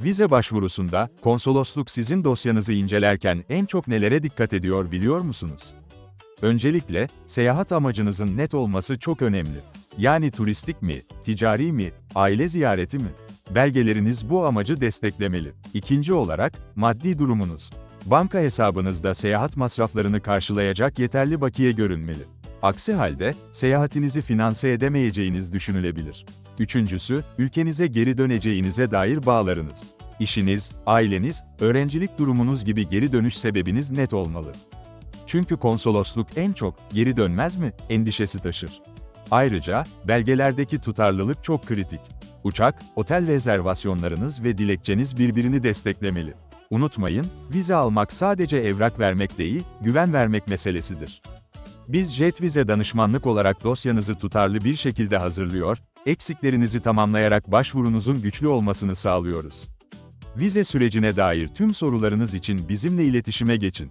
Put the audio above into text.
Vize başvurusunda, konsolosluk sizin dosyanızı incelerken en çok nelere dikkat ediyor biliyor musunuz? Öncelikle, seyahat amacınızın net olması çok önemli. Yani turistik mi, ticari mi, aile ziyareti mi? Belgeleriniz bu amacı desteklemeli. İkinci olarak, maddi durumunuz. Banka hesabınızda seyahat masraflarını karşılayacak yeterli bakiye görünmeli. Aksi halde, seyahatinizi finanse edemeyeceğiniz düşünülebilir. Üçüncüsü, ülkenize geri döneceğinize dair bağlarınız. İşiniz, aileniz, öğrencilik durumunuz gibi geri dönüş sebebiniz net olmalı. Çünkü konsolosluk en çok, geri dönmez mi, endişesi taşır. Ayrıca, belgelerdeki tutarlılık çok kritik. Uçak, otel rezervasyonlarınız ve dilekçeniz birbirini desteklemeli. Unutmayın, vize almak sadece evrak vermek değil, güven vermek meselesidir. Biz Jet Vize danışmanlık olarak dosyanızı tutarlı bir şekilde hazırlıyor, eksiklerinizi tamamlayarak başvurunuzun güçlü olmasını sağlıyoruz. Vize sürecine dair tüm sorularınız için bizimle iletişime geçin.